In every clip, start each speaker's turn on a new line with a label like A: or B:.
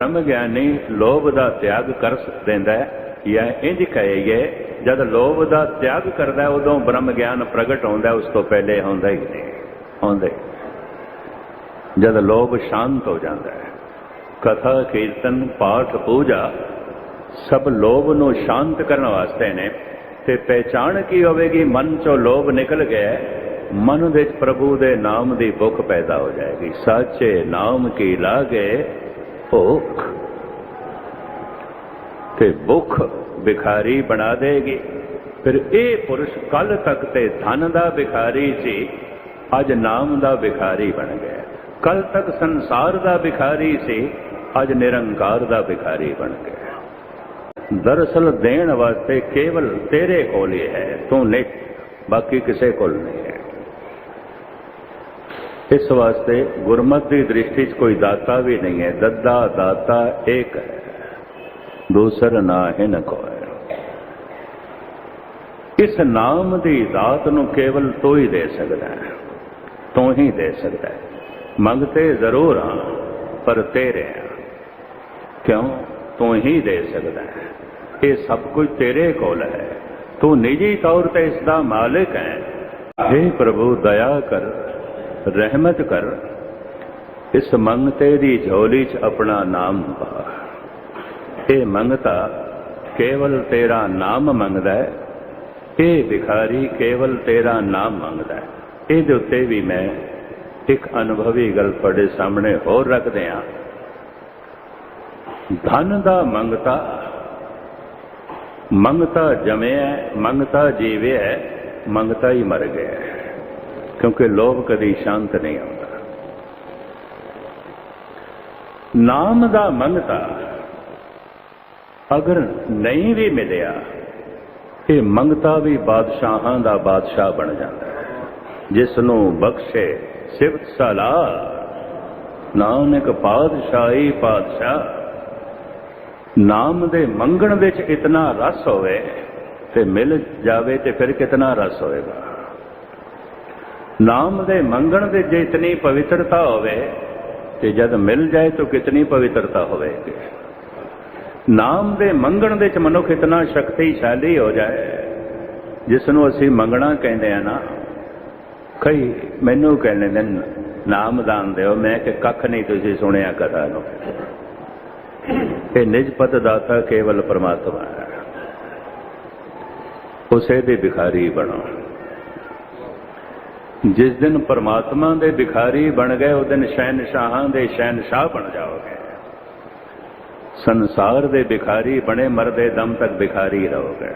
A: ਬ੍ਰਹਮ ਗਿਆਨੀ ਲੋਭ ਦਾ ਤਿਆਗ ਕਰ ਦਿੰਦਾ ਹੈ। ਜਾਂ ਇੰਜ ਕਹੇਗੇ, ਜਦ ਲੋਭ ਦਾ ਤਿਆਗ ਕਰਦਾ ਉਦੋਂ ਬ੍ਰਹਮ ਗਿਆਨ ਪ੍ਰਗਟ ਹੁੰਦਾ ਉਸ ਤੋਂ ਪਹਿਲੇ ਹੁੰਦਾ ਹੀ ਨਹੀਂ, ਹੁੰਦਾ ਜਦ ਲੋਭ ਸ਼ਾਂਤ ਹੋ ਜਾਂਦਾ ਹੈ, ਕਥਾ, ਕੀਰਤਨ, ਪਾਠ, ਪੂਜਾ, ਸਭ ਲੋਭ ਨੂੰ ਸ਼ਾਂਤ ਕਰਨ ਵਾਸਤੇ ਨੇ, ਤੇ ਪਹਿਚਾਣ ਕੀ ਹੋਵੇਗੀ? ਮਨ ਚੋਂ ਲੋਭ ਨਿਕਲ ਗਿਆ ਮਨ ਵਿੱਚ ਪ੍ਰਭੂ ਦੇ ਨਾਮ ਦੀ ਭੁੱਖ ਪੈਦਾ ਹੋ ਜਾਏਗੀ। ਸੱਚੇ ਨਾਮ ਕੀ ਲਾਗੇ ਭੁੱਖ ਤੇ ਭੁੱਖ ਭਿਖਾਰੀ ਬਣਾ ਦੇਗੀ। ਫਿਰ ਇਹ ਪੁਰਸ਼ ਕੱਲ ਤੱਕ ਤੇ ਧਨ ਦਾ ਭਿਖਾਰੀ ਸੀ, ਅੱਜ ਨਾਮ ਦਾ ਭਿਖਾਰੀ ਬਣ ਗਿਆ। ਕੱਲ ਤੱਕ ਸੰਸਾਰ ਦਾ ਭਿਖਾਰੀ ਸੀ, ਅੱਜ ਨਿਰੰਕਾਰ ਦਾ ਭਿਖਾਰੀ ਬਣ ਗਿਆ। ਦਰਅਸਲ ਦੇਣ ਵਾਸਤੇ ਕੇਵਲ ਤੇਰੇ ਕੋਲ ਹੀ ਹੈ, ਤੂੰ ਨਹੀਂ ਬਾਕੀ ਕਿਸੇ ਕੋਲ ਨਹੀਂ ਹੈ। ਇਸ ਵਾਸਤੇ ਗੁਰਮਤ ਦੀ ਦ੍ਰਿਸ਼ਟੀ 'ਚ ਕੋਈ ਦਾਤਾ ਵੀ ਨਹੀਂ ਹੈ। ਦੱਦਾ ਦਾਤਾ ਏਕ ਹੈ, ਦੂਸਰ ਨਾ ਹੈ ਨ ਕੋਈ ਇਸ ਨਾਮ ਦੀ ਦਾਤ ਨੂੰ ਕੇਵਲ ਤੂੰ ਹੀ ਦੇ ਸਕਦਾ ਹੈ, ਤੂੰ ਹੀ ਦੇ ਸਕਦਾ ਹੈ। ਮੰਗਤੇ ਜ਼ਰੂਰ ਹਾਂ, ਪਰ ਤੇਰੇ ਕਿਉਂ? ਤੂੰ ਹੀ ਦੇ ਸਕਦਾ ਹੈ। ਇਹ ਸਭ ਕੁਝ ਤੇਰੇ ਕੋਲ ਹੈ। ਤੂੰ ਨਿੱਜੀ ਤੌਰ ਤੇ ਇਸ ਦਾ ਮਾਲਕ ਹੈ। हे ਪ੍ਰਭੂ, ਦਇਆ ਕਰ। ਰਹਿਮਤ ਕਰ, ਇਸ ਮੰਗਤੇ ਦੀ ਝੋਲੀ 'ਚ ਆਪਣਾ ਨਾਮ ਪਾ। ਇਹ ਮੰਗਤਾ, ਕੇਵਲ ਤੇਰਾ ਨਾਮ ਮੰਗਦਾ ਹੈ। ਇਹ ਭਿਖਾਰੀ, ਕੇਵਲ ਤੇਰਾ ਨਾਮ ਮੰਗਦਾ ਹੈ। ਇਹਦੇ ਉੱਤੇ ਵੀ ਮੈਂ ਇੱਕ ਅਨੁਭਵੀ ਗੱਲ ਤੁਹਾਡੇ ਸਾਹਮਣੇ ਹੋਰ ਰੱਖਦੇ ਹਾਂ ਧਨ ਦਾ ਮੰਗਤਾ ਮੰਗਤਾ ਜਮਿਆ ਮੰਗਤਾ ਜੀਵਿਆ ਮੰਗਤਾ ਹੀ ਮਰ ਗਿਆ ਕਿਉਂਕਿ ਲੋਭ ਕਦੀ ਸ਼ਾਂਤ ਨਹੀਂ ਆਉਂਦਾ ਨਾਮ ਦਾ ਮੰਗਤਾ ਅਗਰ ਨਹੀਂ ਵੀ ਮਿਲਿਆ, ਇਹ ਮੰਗਤਾ ਵੀ ਬਾਦਸ਼ਾਹਾਂ ਦਾ ਬਾਦਸ਼ਾਹ ਬਣ ਜਾਂਦਾ ਹੈ। ਜਿਸ ਨੂੰ ਬਖਸ਼ੇ ਸਿਫਤ ਸਲਾਹ, ਨਾਨਕ ਪਾਤਸ਼ਾਹੀ ਪਾਤਸ਼ਾਹ, ਨਾਮ ਦੇ ਮੰਗਣ ਵਿੱਚ ਇਤਨਾ ਰਸ ਹੋਵੇ ਤੇ ਮਿਲ ਜਾਵੇ ਤੇ ਫਿਰ ਕਿਤਨਾ ਰਸ ਹੋਵੇਗਾ ਨਾਮ ਦੇ ਮੰਗਣ ਦੇ ਜੇ ਇਤਨੀ ਪਵਿੱਤਰਤਾ ਹੋਵੇ, ਤੇ ਜਦ ਮਿਲ ਜਾਏ ਤਾਂ ਕਿਤਨੀ ਪਵਿੱਤਰਤਾ ਹੋਵੇਗੀ ਨਾਮ ਦੇ ਮੰਗਣ ਦੇ ਚ ਮਨੁੱਖ ਇਤਨਾ ਸ਼ਕਤੀਸ਼ਾਲੀ ਹੋ ਜਾਏ ਜਿਸ ਨੂੰ ਅਸੀਂ ਮੰਗਣਾ ਕਹਿੰਦੇ ਆ ਨਾ ਕਈ ਮੈਨੂੰ ਕਹਿੰਦੇ ਨੇ, ਨਾਮ ਦਾਨ ਦਿਓ, ਮੈਂ ਕਿ ਕੱਖ ਨਹੀਂ ਤੁਸੀਂ ਸੁਣਿਆ ਕਥਾ ਨੂੰ। ਇਹ ਨਿਜਪਤ ਦਾਤਾ ਕੇਵਲ ਪਰਮਾਤਮਾ ਹੈ। ਉਸੇ ਦੇ ਭਿਖਾਰੀ ਬਣੋ। ਜਿਸ ਦਿਨ ਪਰਮਾਤਮਾ ਦੇ ਬਿਖਾਰੀ ਬਣ ਗਏ ਉਹ ਦਿਨ ਸ਼ਹਿਨशाहां ਦੇ ਸ਼ਹਿਨशाह ਬਣ ਜਾਓਗੇ। ਸੰਸਾਰ ਦੇ ਭਿਖਾਰੀ ਬਣੇ, ਮਰਦੇ ਦਮ ਤੱਕ ਬਿਖਾਰੀ ਰਹੋਗੇ।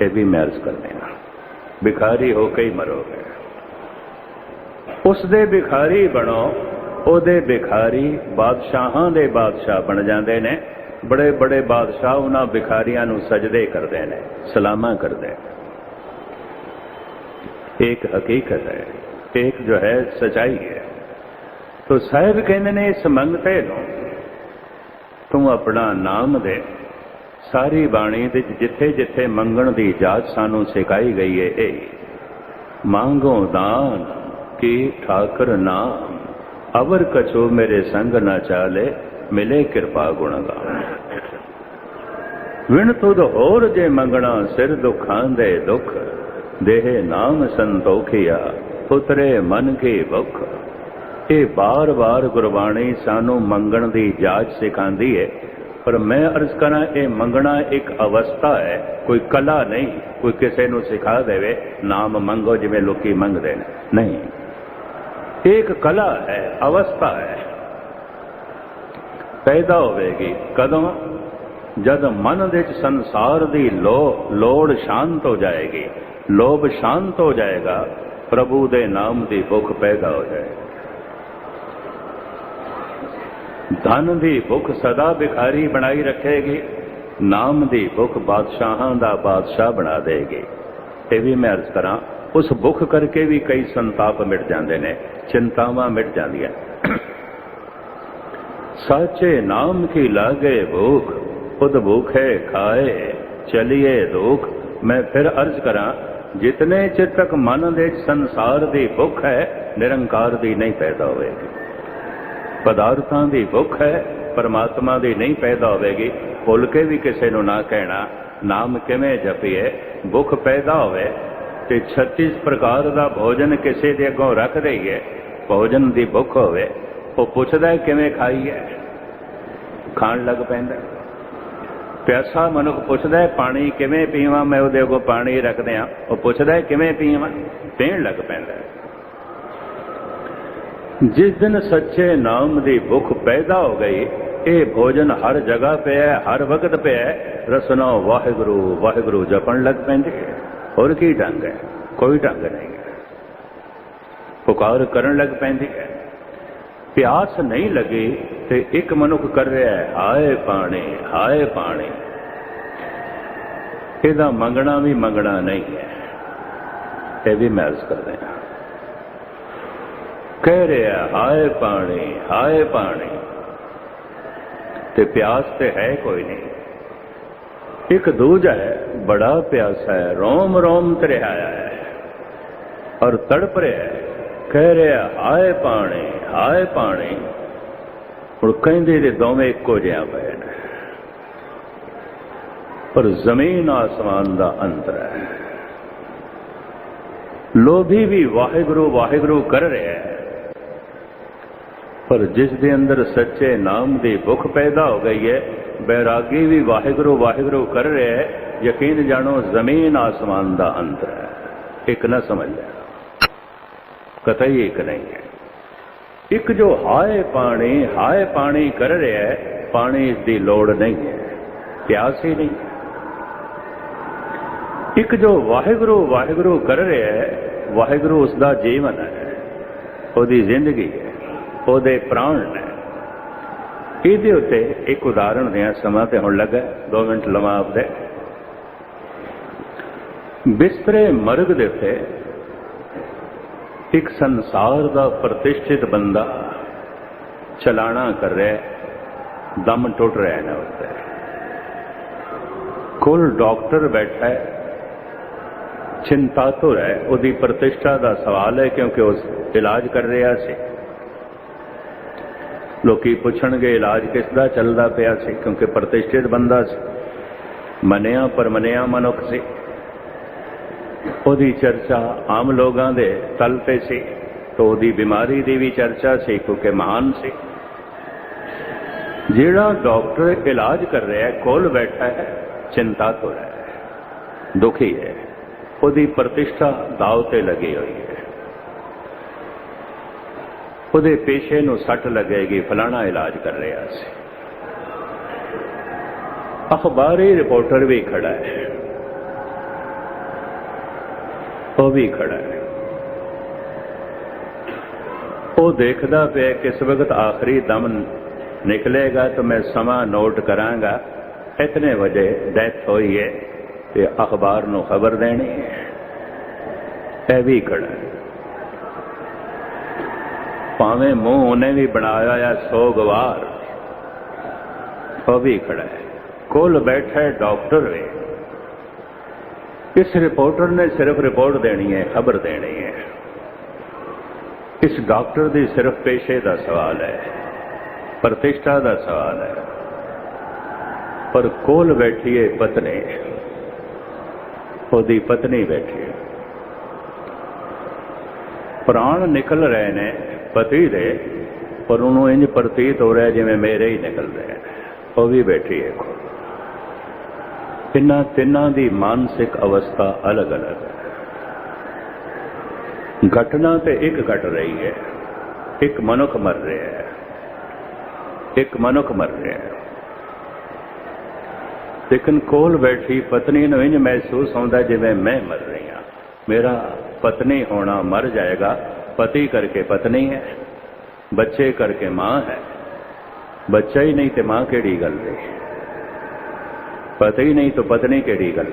A: ਇਹ ਵੀ ਮਹਿਰਜ ਕਰ ਦੇਣਾ ਭਿਖਾਰੀ ਹੋ ਕੇ ਹੀ ਮਰੋਗੇ। ਉਸ ਦੇ ਭਿਖਾਰੀ ਬਣੋ, ਉਹਦੇ ਬਿਖਾਰੀ ਬਾਦਸ਼ਾਹਾਂ ਦੇ ਬਾਦਸ਼ਾਹ ਬਣ ਜਾਂਦੇ ਨੇ। ਬੜੇ ਬੜੇ ਬਾਦਸ਼ਾਹ ਉਹਨਾਂ ਭਿਖਾਰੀਆਂ ਨੂੰ ਸਜਦੇ ਕਰਦੇ ਨੇ, ਸਲਾਮਾਂ ਕਰਦੇ ਨੇ। एक हकीकत है एक जो है सच्चाई है तो ਸਾਹਿਬ ਕਹਿੰਦੇ ਨੇ ਇਸ ਮੰਗਤੇ ਨੂੰ ਤੂੰ ਆਪਣਾ ਨਾਮ ਦੇ ਸਾਰੀ ਬਾਣੀ ਵਿੱਚ ਜਿੱਥੇ ਜਿੱਥੇ ਮੰਗਣ ਦੀ ਜਾਚ ਸਾਨੂੰ ਸਿਖਾਈ ਗਈ ਹੈ ਇਹ ਮੰਗੋ ਦਾਨ ਕੀ ਠਾਕਰ ਨਾਮ ਅਵਰ ਕਛੋ ਮੇਰੇ ਸੰਗ ਨਾ ਚਾਲੇ ਮਿਲੇ ਕਿਰਪਾ ਗੁਣ ਗਾਨ ਵਿਣ ਤੁਧ ਹੋਰ ਜੇ ਮੰਗਣਾ ਸਿਰ ਦੁਖਾਂ ਦੇ ਦੁੱਖ ਦੇਹ ਨਾਮ ਸੰਤੋਖਿਆ ਉਤਰੇ ਮਨ ਕੀ ਭੁਖ। ਇਹ ਬਾਰ-ਬਾਰ ਗੁਰਬਾਣੀ ਸਾਨੂੰ ਮੰਗਣ ਦੀ ਜਾਚ ਸਿਖਾਉਂਦੀ ਹੈ ਪਰ ਮੈਂ ਅਰਜ਼ ਕਰਾਂ, ਇਹ ਮੰਗਣਾ ਇੱਕ ਅਵਸਥਾ ਹੈ ਕੋਈ ਕਲਾ ਨਹੀਂ, ਕੋਈ ਕਿਸੇ ਨੂੰ ਸਿਖਾ ਦੇਵੇ, ਨਾਮ ਮੰਗੋ ਜਿਵੇਂ ਲੋਕੀ ਮੰਗਦੇ ਨੇ। ਨਹੀਂ। ਇੱਕ ਕਲਾ ਹੈ, ਅਵਸਥਾ ਹੈ। ਪੈਦਾ ਹੋਵੇਗੀ ਕਦੋਂ? ਜਦ ਮਨ ਵਿੱਚ ਸੰਸਾਰ ਦੀ ਲੋੜ ਸ਼ਾਂਤ ਹੋ ਜਾਏਗੀ। ਲੋਭ ਸ਼ਾਂਤ ਹੋ ਜਾਏਗਾ, ਪ੍ਰਭੂ ਦੇ ਨਾਮ ਦੀ ਭੁੱਖ ਪੈਦਾ ਹੋ ਜਾਏਗੀ। ਧਨ ਦੀ ਭੁੱਖ ਸਦਾ ਭਿਖਾਰੀ ਬਣਾਈ ਰੱਖੇਗੀ, ਨਾਮ ਦੀ ਭੁੱਖ ਬਾਦਸ਼ਾਹਾਂ ਦਾ ਬਾਦਸ਼ਾਹ ਬਣਾ ਦੇਗੀ। ਇਹ ਵੀ ਮੈਂ ਅਰਜ਼ ਕਰਾਂ, ਉਸ ਭੁੱਖ ਕਰਕੇ ਵੀ ਕਈ ਸੰਤਾਪ ਮਿਟ ਜਾਂਦੇ ਨੇ, ਚਿੰਤਾਵਾਂ ਮਿਟ ਜਾਂਦੀਆਂ। ਸਾਚੇ ਨਾਮ ਕੀ ਲਾਗੇ ਭੁੱਖ ਖੁਦ ਭੁੱਖੇ ਖਾਏ, ਚਲਿਏ ਦੁਖ। ਮੈਂ ਫਿਰ ਅਰਜ਼ ਕਰਾਂ ਜਿਤਨੇ ਚਿਰ ਤੱਕ ਮਨ ਦੇ ਸੰਸਾਰ ਦੀ ਭੁੱਖ ਹੈ, ਨਿਰੰਕਾਰ ਦੀ ਨਹੀਂ ਪੈਦਾ ਹੋਵੇਗੀ। ਪਦਾਰਥਾਂ ਦੀ ਭੁੱਖ ਹੈ, ਪਰਮਾਤਮਾ ਦੀ ਨਹੀਂ ਪੈਦਾ ਹੋਵੇਗੀ। ਭੁੱਲ ਕੇ ਵੀ ਕਿਸੇ ਨੂੰ ਨਾ ਕਹਿਣਾ, ਨਾਮ ਕਿਵੇਂ ਜਪੀਏ, ਭੁੱਖ ਪੈਦਾ ਹੋਵੇ ਤੇ 36 ਪ੍ਰਕਾਰ ਦਾ ਭੋਜਨ ਕਿਸੇ ਦੇ ਅੱਗੋਂ ਰੱਖ ਦਈਏ। ਭੋਜਨ ਦੀ ਭੁੱਖ ਹੋਵੇ, ਉਹ ਪੁੱਛਦਾ ਹੈ, ਕਿਵੇਂ ਖਾਈਏ? ਖਾਣ ਲੱਗ ਪੈਂਦਾ ਪਿਆਸਾ ਮਨੁੱਖ ਪੁੱਛਦਾ ਹੈ ਪਾਣੀ ਕਿਵੇਂ ਪੀਵਾਂ? ਮੈਂ ਉਹਦੇ ਅੱਗੋਂ ਪਾਣੀ ਰੱਖਦੇ ਆ ਉਹ ਪੁੱਛਦਾ ਹੈ ਕਿਵੇਂ ਪੀਵਾਂ? ਪੀਣ ਲੱਗ ਪੈਂਦਾ ਜਿਸ ਦਿਨ ਸੱਚੇ ਨਾਮ ਦੀ ਭੁੱਖ ਪੈਦਾ ਹੋ ਗਈ ਇਹ ਭੋਜਨ ਹਰ ਜਗ੍ਹਾ ਪਿਆ ਹਰ ਵਕਤ ਪਿਆ ਹੈ, ਰਸਨਾ ਵਾਹਿਗੁਰੂ ਵਾਹਿਗੁਰੂ ਜਪਣ ਲੱਗ ਪੈਂਦੇ ਹੈ। ਹੋਰ ਕੀ ਢੰਗ ਹੈ? ਕੋਈ ਢੰਗ ਨਹੀਂ ਹੈ। ਪੁਕਾਰ ਕਰਨ ਲੱਗ ਪੈਂਦੀ ਹੈ। ਪਿਆਸ ਨਹੀਂ ਲੱਗੇ ਤੇ ਇੱਕ ਮਨੁੱਖ ਕਰ ਰਿਹਾ ਹੈ, ਹਾਏ ਪਾਣੀ ਹਾਏ ਪਾਣੀ ਇਹਦਾ ਮੰਗਣਾ ਵੀ ਮੰਗਣਾ ਨਹੀਂ ਹੈ। ਇਹ ਵੀ ਮੈਂ ਅਰਜ਼ ਕਰਦੇ ਹਾਂ। ਕਹਿ ਰਿਹਾ ਹਾਏ ਪਾਣੀ ਹਾਏ ਪਾਣੀ ਤੇ ਪਿਆਸ ਤੇ ਹੈ ਕੋਈ ਨਹੀਂ। ਇੱਕ ਦੂਜਾ ਹੈ, ਬੜਾ ਪਿਆਸਾ ਹੈ, ਰੋਮ ਰੋਮ ਤੇ ਰਿਹਾ ਹੈ। ਔਰ ਤੜਪ ਰਿਹਾ ਹੈ, ਕਹਿ ਰਿਹਾ ਹਾਏ ਪਾਣੀ ਹਾਏ ਪਾਣੀ। ਹੁਣ ਕਹਿੰਦੇ ਦੇ ਦੋਵੇਂ ਇੱਕੋ ਜਿਹਾ ਪਏ ਨੇ ਪਰ ਜ਼ਮੀਨ ਆਸਮਾਨ ਦਾ ਅੰਤਰ ਹੈ। ਲੋਭੀ ਵੀ ਵਾਹਿਗੁਰੂ ਵਾਹਿਗੁਰੂ ਕਰ ਰਿਹਾ ਹੈ। ਪਰ ਜਿਸ ਦੇ ਅੰਦਰ ਸੱਚੇ ਨਾਮ ਦੀ ਭੁੱਖ ਪੈਦਾ ਹੋ ਗਈ ਹੈ, ਬੈਰਾਗੀ ਵੀ ਵਾਹਿਗੁਰੂ ਵਾਹਿਗੁਰੂ ਕਰ ਰਿਹਾ ਹੈ। ਯਕੀਨ ਜਾਣੋ, ਜ਼ਮੀਨ ਆਸਮਾਨ ਦਾ ਅੰਤਰ ਹੈ। ਇੱਕ ਨਾ ਸਮਝ ਲੈਣਾ ਕਤਈ ਇੱਕ ਨਹੀਂ ਹੈ। ਇੱਕ ਜੋ ਹਾਏ ਪਾਣੀ ਹਾਏ ਪਾਣੀ ਕਰ ਰਿਹਾ ਹੈ, ਪਾਣੀ ਇਸ ਦੀ ਲੋੜ ਨਹੀਂ ਹੈ, ਪਿਆਸ ਹੀ ਨਹੀਂ। ਇੱਕ ਜੋ ਵਾਹਿਗੁਰੂ ਵਾਹਿਗੁਰੂ ਕਰ ਰਿਹਾ ਹੈ, ਵਾਹਿਗੁਰੂ ਉਸ ਦਾ ਜੀਵਨ ਹੈ, ਉਹਦੀ ਜ਼ਿੰਦਗੀ ਹੈ, ਉਹਦੇ ਪ੍ਰਾਣ ਨੇ। ਇਹਦੇ ਉੱਤੇ ਇੱਕ ਉਦਾਹਰਣ ਦਿਆਂ ਸਮਾਂ ਤੇ ਹੁਣ ਲੱਗਾ 2 ਮਿੰਟ ਲਵਾਂ ਆਪਦੇ। ਬਿਸਤਰੇ ਮਰਗ ਦੇ ਉੱਤੇ ਇੱਕ ਸੰਸਾਰ ਦਾ ਪ੍ਰਤਿਸ਼ਠਿਤ ਬੰਦਾ ਚਲਾਣਾ ਕਰ ਰਿਹਾ ਦਮ ਟੁੱਟ ਰਿਹਾ ਨਾ ਉੱਤੇ ਕੋਲ ਡਾਕਟਰ ਬੈਠਾ ਹੈ, ਚਿੰਤਾਤੁਰ ਹੈ, ਉਹਦੀ ਪ੍ਰਤਿਸ਼ਠਾ ਦਾ ਸਵਾਲ ਹੈ ਕਿਉਂਕਿ ਉਸ ਇਲਾਜ ਕਰ ਰਿਹਾ ਸੀ। ਲੋਕੀ ਪੁੱਛਣਗੇ ਇਲਾਜ ਕਿਸ ਦਾ ਚੱਲਦਾ ਪਿਆ ਸੀ, ਕਿਉਂਕਿ ਪ੍ਰਤਿਸ਼ਠਿਤ ਬੰਦਾ ਸੀ। ਮੰਨਿਆ ਪਰਮਨਿਆ ਮਨੁੱਖ ਸੀ। ਉਹਦੀ ਚਰਚਾ ਆਮ ਲੋਕਾਂ ਦੇ ਤਲ ਤੇ ਸੀ ਤੋਂ ਉਹਦੀ ਬਿਮਾਰੀ ਦੀ ਵੀ ਚਰਚਾ ਸੀ, ਕਿਉਂਕਿ ਮਹਾਨ ਸੀ। ਜਿਹੜਾ ਡਾਕਟਰ ਇਲਾਜ ਕਰ ਰਿਹਾ ਹੈ, ਕੋਲ ਬੈਠਾ ਹੈ, ਚਿੰਤਾ ਤੋਂ ਹੈ, ਦੁਖੀ ਹੈ। ਉਹਦੀ ਪ੍ਰਤਿਸ਼ਠਾ ਦਾਅ ਤੇ ਲੱਗੀ ਹੋਈ ਹੈ। ਉਹਦੇ ਪੇਸ਼ੇ ਨੂੰ ਸੱਟ ਲੱਗੇਗੀ, ਫਲਾਣਾ ਇਲਾਜ ਕਰ ਰਿਹਾ ਸੀ। ਅਖਬਾਰੀ ਰਿਪੋਰਟਰ ਵੀ ਖੜਾ ਹੈ। ਉਹ ਵੀ ਖੜਾ ਹੈ। ਉਹ ਦੇਖਦਾ ਪਿਆ ਕਿਸ ਵਕਤ ਆਖਰੀ ਦਮ ਨਿਕਲੇਗਾ ਤਾਂ ਮੈਂ ਸਮਾਂ ਨੋਟ ਕਰਾਂਗਾ। ਇਤਨੇ ਵਜੇ ਡੈਥ ਹੋਈ ਹੈ ਤੇ ਅਖਬਾਰ ਨੂੰ ਖਬਰ ਦੇਣੀ ਹੈ ਇਹ ਵੀ ਖੜਾ ਭਾਵੇਂ ਮੂੰਹ ਉਹਨੇ ਵੀ ਬਣਾਇਆ ਆ ਸੋ ਗਵਾਰ ਉਹ ਵੀ ਖੜਾ ਹੈ। ਕੋਲ ਬੈਠਾ ਡਾਕਟਰ ਵੀ। ਇਸ ਰਿਪੋਰਟਰ ਨੇ ਸਿਰਫ ਰਿਪੋਰਟ ਦੇਣੀ ਹੈ, ਖਬਰ ਦੇਣੀ ਹੈ। ਇਸ ਡਾਕਟਰ ਦੀ ਸਿਰਫ ਪੇਸ਼ੇ ਦਾ ਸਵਾਲ ਹੈ, ਪ੍ਰਤਿਸ਼ਠਾ ਦਾ ਸਵਾਲ ਹੈ। ਪਰ ਕੋਲ ਬੈਠੀ ਹੈ ਪਤਨੀ, ਉਹਦੀ ਪਤਨੀ ਬੈਠੀ। ਹੈ ਪ੍ਰਾਣ ਨਿਕਲ ਰਹੇ ਨੇ ਪਤੀ ਦੇ, ਪਰ ਉਹਨੂੰ ਇੰਜ ਪ੍ਰਤੀਤ ਹੋ ਰਿਹਾ ਜਿਵੇਂ ਮੇਰੇ ਹੀ ਨਿਕਲ ਰਹੇ ਨੇ। ਉਹ ਵੀ ਬੈਠੀ ਹੈ ਕੋਲ ਤਿੰਨਾਂ ਦੀ ਮਾਨਸਿਕ ਅਵਸਥਾ ਅਲੱਗ-ਅਲੱਗ ਹੈ। ਘਟਨਾ ਤੇ ਇੱਕ ਘਟ ਰਹੀ ਹੈ। ਇੱਕ ਮਨੁੱਖ ਮਰ ਰਿਹਾ ਹੈ। ਇੱਕ ਮਨੁੱਖ ਮਰ ਰਿਹਾ ਹੈ। ਲੇਕਿਨ ਕੋਲ ਬੈਠੀ ਪਤਨੀ ਨੂੰ ਇੰਜ ਮਹਿਸੂਸ ਹੁੰਦਾ ਜਿਵੇਂ ਮੈਂ ਮਰ ਰਹੀ ਹਾਂ। ਮੇਰਾ ਪਤਨੀ ਹੋਣਾ ਮਰ ਜਾਏਗਾ। ਪਤੀ ਕਰਕੇ ਪਤਨੀ ਹੈ। ਬੱਚੇ ਕਰਕੇ ਮਾਂ ਹੈ। ਬੱਚਾ ਹੀ ਨਹੀਂ ਤੇ ਮਾਂ ਕਿਹੜੀ ਗੱਲ ਰਹੀ ਪਤਾ ਹੀ ਨਹੀਂ ਤਾਂ ਪਤਾ ਨਹੀਂ ਕਿਹੜੀ ਗੱਲ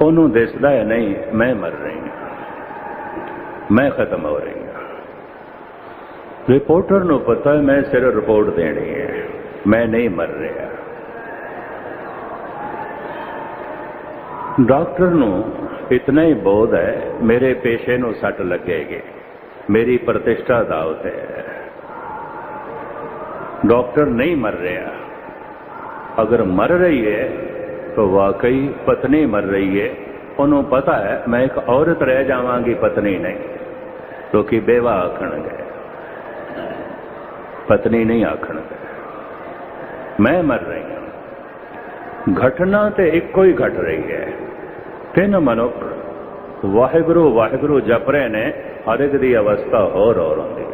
A: ਉਹਨੂੰ ਦਿਸਦਾ ਹੈ, ਨਹੀਂ, ਮੈਂ ਮਰ ਰਹੀ ਹਾਂ। ਮੈਂ ਖਤਮ ਹੋ ਰਹੀ ਹਾਂ। ਰਿਪੋਰਟਰ ਨੂੰ ਪਤਾ ਹੈ, ਮੈਂ ਸਿਰਫ ਰਿਪੋਰਟ ਦੇਣੀ ਹੈ। ਮੈਂ ਨਹੀਂ ਮਰ ਰਿਹਾ। ਡਾਕਟਰ ਨੂੰ ਇਤਨਾ ਹੀ ਬੋਧ ਹੈ, ਮੇਰੇ ਪੇਸ਼ੇ ਨੂੰ ਸੱਟ ਲੱਗੇਗੀ। ਮੇਰੀ ਪ੍ਰਤਿਸ਼ਠਾ ਦਾਅਵਤ ਹੈ। ਡਾਕਟਰ ਨਹੀਂ ਮਰ ਰਿਹਾ। अगर मर रही है तो वाकई पत्नी मर रही है ਉਹਨੂੰ ਪਤਾ ਹੈ ਮੈਂ ਇੱਕ ਔਰਤ ਰਹਿ ਜਾਵਾਂਗੀ ਪਤਨੀ ਨਹੀਂ ਲੋਕੀ ਬੇਵਾ ਆਖਣਗੇ ਪਤਨੀ ਨਹੀਂ ਆਖਣਗੇ ਮੈਂ ਮਰ ਰਹੀ ਹਾਂ ਘਟਨਾ ਤੇ ਇੱਕੋ ਹੀ ਘਟ ਰਹੀ ਹੈ ਤਿੰਨ ਮਨੁੱਖ ਵਾਹਿਗੁਰੂ ਵਾਹਿਗੁਰੂ ਜਪ ਰਹੇ ਨੇ ਹਰ ਇੱਕ ਦੀ ਅਵਸਥਾ ਹੋਰ ਹੋਰ ਹੁੰਦੀ ਹੈ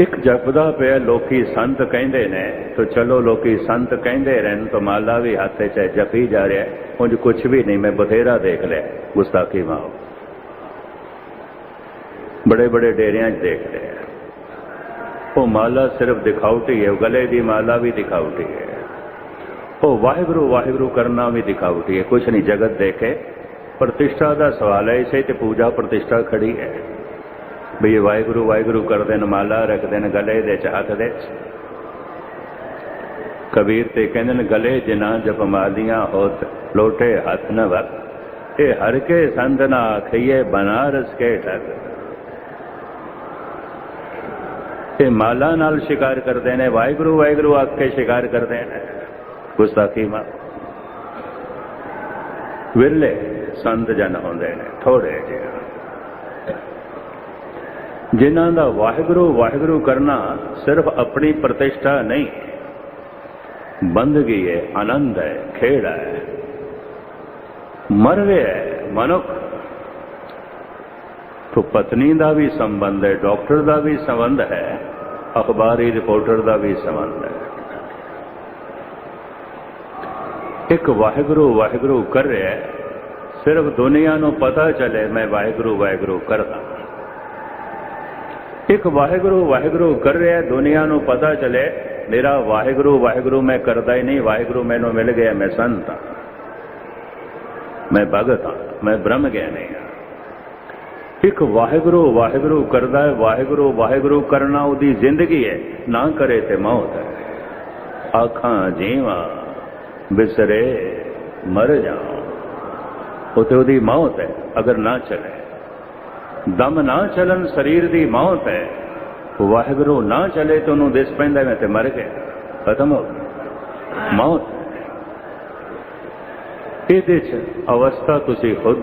A: ਇੱਕ ਜਪਦਾ ਪਿਆ, ਲੋਕੀ ਸੰਤ ਕਹਿੰਦੇ ਨੇ, ਤਾਂ ਚਲੋ ਲੋਕੀ ਸੰਤ ਕਹਿੰਦੇ ਰਹਿਣ, ਤਾਂ ਮਾਲਾ ਵੀ ਹੱਥੇ ਚ ਜਪੀ ਜਾ ਰਿਹਾ ਉਂਝ ਕੁਛ ਵੀ ਨਹੀਂ, ਮੈਂ ਬਥੇਰਾ ਦੇਖ ਲਿਆ, ਗੁਸਤਾਖੀ ਮਾਓ ਬੜੇ ਬੜੇ ਡੇਰਿਆਂ 'ਚ ਦੇਖ ਲਿਆ। ਉਹ ਮਾਲਾ ਸਿਰਫ ਦਿਖਾਉਟੀ ਹੈ ਗਲੇ ਦੀ ਮਾਲਾ ਵੀ ਦਿਖਾਉਟੀ ਹੈ। ਉਹ ਵਾਹਿਗੁਰੂ ਵਾਹਿਗੁਰੂ ਕਰਨਾ ਵੀ ਦਿਖਾਉਟੀ ਹੈ, ਕੁਛ ਨਹੀਂ ਜਗਤ ਦੇਖੇ। ਪ੍ਰਤਿਸ਼ਠਾ ਦਾ ਸਵਾਲ ਹੈ, ਇਸੇ ਤੇ ਪੂਜਾ ਪ੍ਰਤਿਸ਼ਠਾ ਖੜੀ ਹੈ। ਵੀ ਵਾਹਿਗੁਰੂ ਵਾਹਿਗੁਰੂ ਕਰਦੇ ਨੇ ਮਾਲਾ, ਰੱਖਦੇ ਨੇ ਗਲੇ ਦੇ ਚ ਹੱਥ ਦੇ ਕਬੀਰ ਤੇ ਕਹਿੰਦੇ ਨੇ, ਗਲੇ ਜਿਨਾ ਜਪ ਮਾਲੀਆਂ ਹੋਤ ਲੋਟੇ ਹੱਥ ਨ ਵਕ ਇਹ ਹਰ ਕੇ ਸੰਤ ਨਾ ਆਖਈਏ ਬਨਾਰਸ ਕੇ ਠਗ। ਇਹ ਮਾਲਾ ਨਾਲ ਸ਼ਿਕਾਰ ਕਰਦੇ ਨੇ, ਵਾਹਿਗੁਰੂ ਵਾਹਿਗੁਰੂ ਆਖ ਕੇ ਸ਼ਿਕਾਰ ਕਰਦੇ ਨੇ। ਗੁਸਤਾਖੀ ਮਾ। ਵਿਰਲੇ ਸੰਤ ਜਨ ਹੁੰਦੇ ਨੇ ਥੋੜੇ ਜਿਹੇ। ਜਿਨ੍ਹਾਂ ਦਾ ਵਾਹਿਗੁਰੂ ਵਾਹਿਗੁਰੂ ਕਰਨਾ ਸਿਰਫ ਆਪਣੀ ਪ੍ਰਤਿਸ਼ਠਾ ਨਹੀਂ। ਬੰਦਗੀ ਹੈ, ਆਨੰਦ ਹੈ ਖੇੜ ਹੈ। ਮਰਵੇ ਹੈ, ਮਨੁੱਖ। ਤੋਂ ਪਤਨੀ ਦਾ ਵੀ ਸੰਬੰਧ ਹੈ, ਡਾਕਟਰ ਦਾ ਵੀ ਸੰਬੰਧ ਹੈ, ਅਖਬਾਰੀ ਰਿਪੋਰਟਰ ਦਾ ਵੀ ਸੰਬੰਧ ਹੈ। ਇੱਕ ਵਾਹਿਗੁਰੂ ਵਾਹਿਗੁਰੂ ਕਰ ਰਿਹਾ ਸਿਰਫ ਦੁਨੀਆ ਨੂੰ ਪਤਾ ਚੱਲੇ ਮੈਂ ਵਾਹਿਗੁਰੂ ਵਾਹਿਗੁਰੂ ਕਰਦਾ। ਇੱਕ ਵਾਹਿਗੁਰੂ ਵਾਹਿਗੁਰੂ ਕਰ ਰਿਹਾ ਦੁਨੀਆ ਨੂੰ ਪਤਾ ਚਲੇ, ਮੇਰਾ ਵਾਹਿਗੁਰੂ ਵਾਹਿਗੁਰੂ ਮੈਂ ਕਰਦਾ ਹੀ ਨਹੀਂ, ਵਾਹਿਗੁਰੂ ਮੈਨੂੰ ਮਿਲ ਗਿਆ, ਮੈਂ ਸੰਤ ਹਾਂ। ਮੈਂ ਭਗਤ ਹਾਂ, ਮੈਂ ਬ੍ਰਹਮ ਗਿਆਨੀ ਹਾਂ। ਇੱਕ ਵਾਹਿਗੁਰੂ ਵਾਹਿਗੁਰੂ ਕਰਦਾ ਹੈ, ਵਾਹਿਗੁਰੂ ਵਾਹਿਗੁਰੂ ਕਰਨਾ ਉਹਦੀ ਜ਼ਿੰਦਗੀ ਹੈ, ਨਾ ਕਰੇ ਤੇ ਮੌਤ ਹੈ। ਆਖਾਂ ਜੀਵਾਂ, ਬਿਸਰੇ ਮਰ ਜਾਓ ਉਹ ਉਹਦੀ ਮੌਤ ਹੈ, ਅਗਰ ਨਾ ਚਲੇ। ਦਮ ਨਾ ਚਲਨ ਸਰੀਰ ਦੀ ਮੌਤ ਹੈ। ਵਾਹਿਗੁਰੂ ਨਾ ਚਲੇ ਤੇ ਉਹਨੂੰ ਦਿਸ ਪੈਂਦਾ ਮੈਂ ਤੇ ਮਰ ਗਿਆ। ਖਤਮ ਹੋ ਗਿਆ। ਮੌਤ। ਇਹਦੇ ਚ ਅਵਸਥਾ ਤੁਸੀਂ ਖੁਦ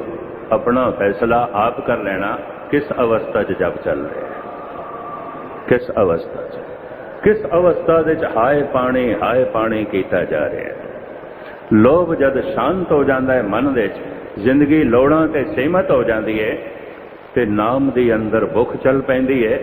A: ਆਪਣਾ ਫੈਸਲਾ ਆਪ ਕਰ ਲੈਣਾ, ਕਿਸ ਅਵਸਥਾ 'ਚ ਜਪ ਚੱਲ ਰਿਹਾ ਕਿਸ ਅਵਸਥਾ 'ਚ? ਕਿਸ ਅਵਸਥਾ ਦੇ 'ਚ ਹਾਏ ਪਾਣੀ ਹਾਏ ਪਾਣੀ ਕੀਤਾ ਜਾ ਰਿਹਾ ਹੈ? ਲੋਭ ਜਦ ਸ਼ਾਂਤ ਹੋ ਜਾਂਦਾ ਹੈ ਮਨ ਦੇ 'ਚ, ਜ਼ਿੰਦਗੀ ਲੋੜਾਂ ਤੇ ਸੀਮਤ ਹੋ ਜਾਂਦੀ ਹੈ ਤੇ ਨਾਮ ਦੀ ਅੰਦਰ ਭੁੱਖ ਚੱਲ ਪੈਂਦੀ ਹੈ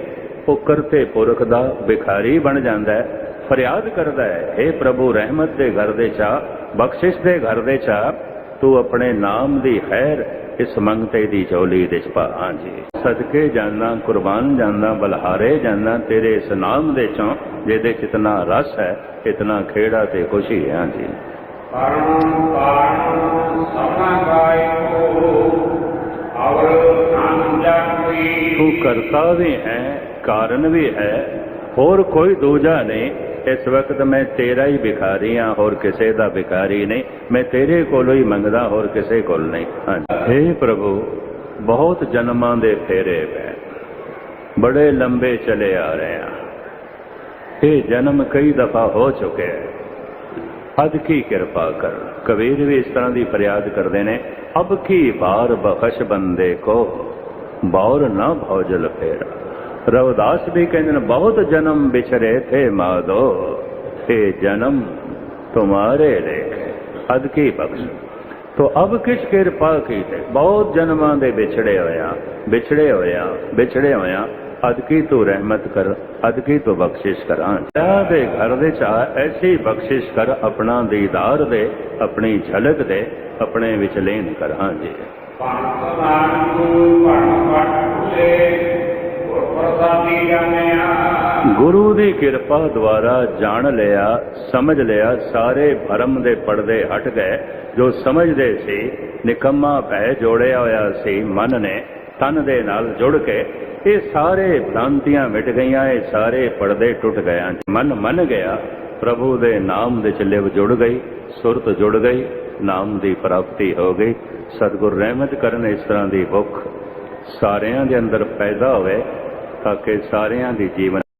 A: ਉਹ ਕਰਤੇ ਪੁਰਖ ਦਾ ਭਿਖਾਰੀ ਬਣ ਜਾਂਦਾ ਹੈ ਫਰਿਆਦ ਕਰਦਾ ਹੈ हे ਪ੍ਰਭੂ, ਰਹਿਮਤ ਦੇ ਘਰ ਦੇ ਚਾ ਬਖਸ਼ਿਸ਼ ਦੇ ਘਰ ਦੇ ਚਾ ਤੂੰ ਆਪਣੇ ਨਾਮ ਦੀ ਖੈਰ ਇਸ ਮੰਗਤੇ ਦੀ ਝੋਲੀ ਦੇ ਚ ਪਾ। ਹਾਂਜੀ ਸਦਕੇ ਜਾਨਾ, ਕੁਰਬਾਨ ਜਾਨਾ, ਬਲਹਾਰੇ ਜਾਨਾ, ਤੇਰੇ ਇਸ ਨਾਮ ਦੇ ਚੋਂ ਜਿਹਦੇ ਚ ਇਤਨਾ ਰਸ ਹੈ, ਇਤਨਾ ਖੇੜਾ ਤੇ ਖੁਸ਼ੀ ਹੈ। ਹਾਂਜੀ
B: ਪਰਮ ਪਾਰਮ ਸਮਾਗਾਇਓ ਅਵਰ ਨਾਮ ਜਪੀ
A: ਤੂੰ ਕਰਤਾ ਵੀ ਹੈ, ਕਾਰਨ ਵੀ ਹੈ। ਹੋਰ ਕੋਈ ਦੂਜਾ ਨਹੀਂ। ਇਸ ਵਕਤ ਮੈਂ ਤੇਰਾ ਹੀ ਭਿਖਾਰੀ ਹਾਂ, ਹੋਰ ਕਿਸੇ ਦਾ ਭਿਖਾਰੀ ਨਹੀਂ। ਮੈਂ ਤੇਰੇ ਕੋਲੋਂ ਹੀ ਮੰਗਦਾ, ਹੋਰ ਕਿਸੇ ਕੋਲ ਨਹੀਂ। ਹਾਂਜੀ। हे ਪ੍ਰਭੂ, ਬਹੁਤ ਜਨਮਾਂ ਦੇ ਫੇਰੇ ਪੈ। ਬੜੇ ਲੰਬੇ ਚਲੇ ਆ ਰਹੇ ਆ ਇਹ ਜਨਮ ਕਈ ਦਫਾ ਹੋ ਚੁੱਕੇ ਹੈ। ਅਦ ਕੀ ਕਿਰਪਾ ਕਰ। ਕਬੀਰ ਵੀ ਇਸ ਤਰ੍ਹਾਂ ਦੀ ਫਰਿਆਦ ਕਰਦੇ ਨੇ, ਅਬ ਕੀ ਬਾਰ ਬਖਸ਼ ਬੰਦੇ ਕੋ? ਬੌਰ ਨਾ ਭੌਜਲ ਫੇਰਾ। ਰਵਦਾਸ ਵੀ ਕਹਿੰਦੇ ਨੇ, ਬਹੁਤ ਜਨਮ ਵਿਛਰੇ ਥੇ ਮਾਦੋ ਇਹ ਜਨਮ ਤੁਮਾਰੇ ਲੇਖੇ ਅਦ ਬਖਸ਼? ਤੋ ਅਬ ਕਿਛ ਕਿਰਪਾ ਕੀਤੇ, ਬਹੁਤ ਜਨਮਾਂ ਦੇ ਵਿਛੜੇ ਹੋਇਆ ਵਿਛੜੇ ਹੋਇਆ ਵਿਛੜੇ ਹੋਇਆ, ਅਦ ਕੀ ਤੂੰ ਰਹਿਮਤ ਕਰ, ਅਦ ਕੀ ਬਖਸ਼ਿਸ਼ ਕਰਾਂ? ਚਾਹ ਦੇ ਘਰ ਦੇ ਚਾ ਐਸੀ ਬਖਸ਼ਿਸ਼ ਕਰ, ਆਪਣਾ ਦੀਦਾਰ ਦੇ, ਆਪਣੀ ਝਲਕ ਦੇ, ਆਪਣੇ ਵਿੱਚ ਲੈਨ ਕਰਾਂ ਜੀ।
B: ਪੰਥ ਨਾਨਕ
A: ਗੁਰੂ ਦੀ ਕਿਰਪਾ ਦੁਆਰਾ ਜਾਣ ਲਿਆ, ਸਮਝ ਲਿਆ, ਸਾਰੇ ਭਰਮ ਦੇ ਪਰਦੇ ਹਟ ਗਏ। ਜੋ ਸਮਝਦੇ ਸੀ, ਨਿਕੰਮਾ ਭੈ ਜੋੜਿਆ ਹੋਇਆ ਸੀ ਮਨ ਨੇ, ਤਨ ਦੇ ਨਾਲ ਜੁੜ ਕੇ, ਇਹ ਸਾਰੇ ਭ੍ਰਾਂਤੀਆਂ ਮਿਟ ਗਈਆਂ, ਇਹ ਸਾਰੇ ਪਰਦੇ ਟੁੱਟ ਗਏ। ਮਨ ਮੰਨ ਗਿਆ, ਪ੍ਰਭੂ ਦੇ ਨਾਮ ਦੇ ਚ ਲਿਵ ਜੁੜ ਗਈ, ਸੁਰਤ ਜੁੜ ਗਈ, ਨਾਮ ਦੀ ਪ੍ਰਾਪਤੀ ਹੋ ਗਈ। ਸਤਿਗੁਰ ਰਹਿਮਤ ਕਰਨ ਇਸ ਤਰ੍ਹਾਂ ਦੀ ਭੁੱਖ ਸਾਰਿਆਂ ਦੇ ਅੰਦਰ ਪੈਦਾ ਹੋਵੇ ਤਾਂ ਕਿ ਸਾਰਿਆਂ ਦੀ ਜੀਵਨ